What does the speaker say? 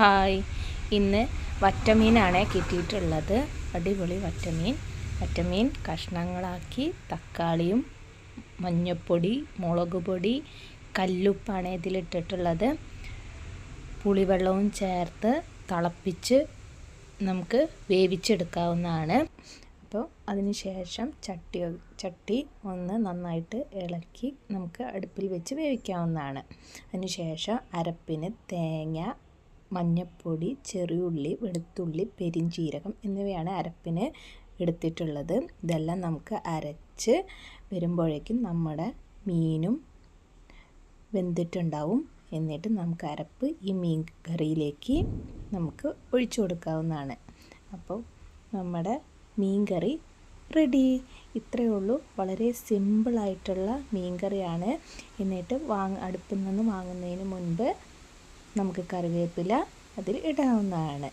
Hi ഇന്ന് വറ്റമീനാണ് കിട്ടിയിട്ടുള്ളത്. അടിപൊളി വറ്റമീൻ. വറ്റമീൻ കഷ്ണങ്ങളാക്കി തക്കാളിയും മഞ്ഞൾപ്പൊടി മുളക് പൊടി കല്ലുപ്പാണ് ഇതിലിട്ടിട്ടുള്ളത്. പുളിവെള്ളവും ചേർത്ത് തിളപ്പിച്ച് നമുക്ക് വേവിച്ചെടുക്കാവുന്നതാണ്. അപ്പോൾ അതിന് ശേഷം ചട്ടി ചട്ടി ഒന്ന് നന്നായിട്ട് ഇളക്കി നമുക്ക് അടുപ്പിൽ വെച്ച് വേവിക്കാവുന്നതാണ്. അതിന് ശേഷം അരപ്പിന് തേങ്ങ മഞ്ഞൾപ്പൊടി ചെറിയുള്ളി വെളുത്തുള്ളി പെരിഞ്ചീരകം എന്നിവയാണ് അരപ്പിന് എടുത്തിട്ടുള്ളത്. ഇതെല്ലാം നമുക്ക് അരച്ച് വരുമ്പോഴേക്കും നമ്മുടെ മീനും വെന്തിട്ടുണ്ടാവും. എന്നിട്ട് നമുക്ക് അരപ്പ് ഈ മീൻ കറിയിലേക്ക് നമുക്ക് ഒഴിച്ചു കൊടുക്കാവുന്നതാണ്. അപ്പോൾ നമ്മുടെ മീൻ കറി റെഡി. ഇത്രയേ ഉള്ളൂ. വളരെ സിമ്പിളായിട്ടുള്ള മീൻ കറിയാണ്. എന്നിട്ട് വാങ്ങ അടുപ്പിൽ നിന്ന് വാങ്ങുന്നതിന് മുൻപ് നമുക്ക് കറിവേപ്പില അതിൽ ഇടാവുന്നതാണ്.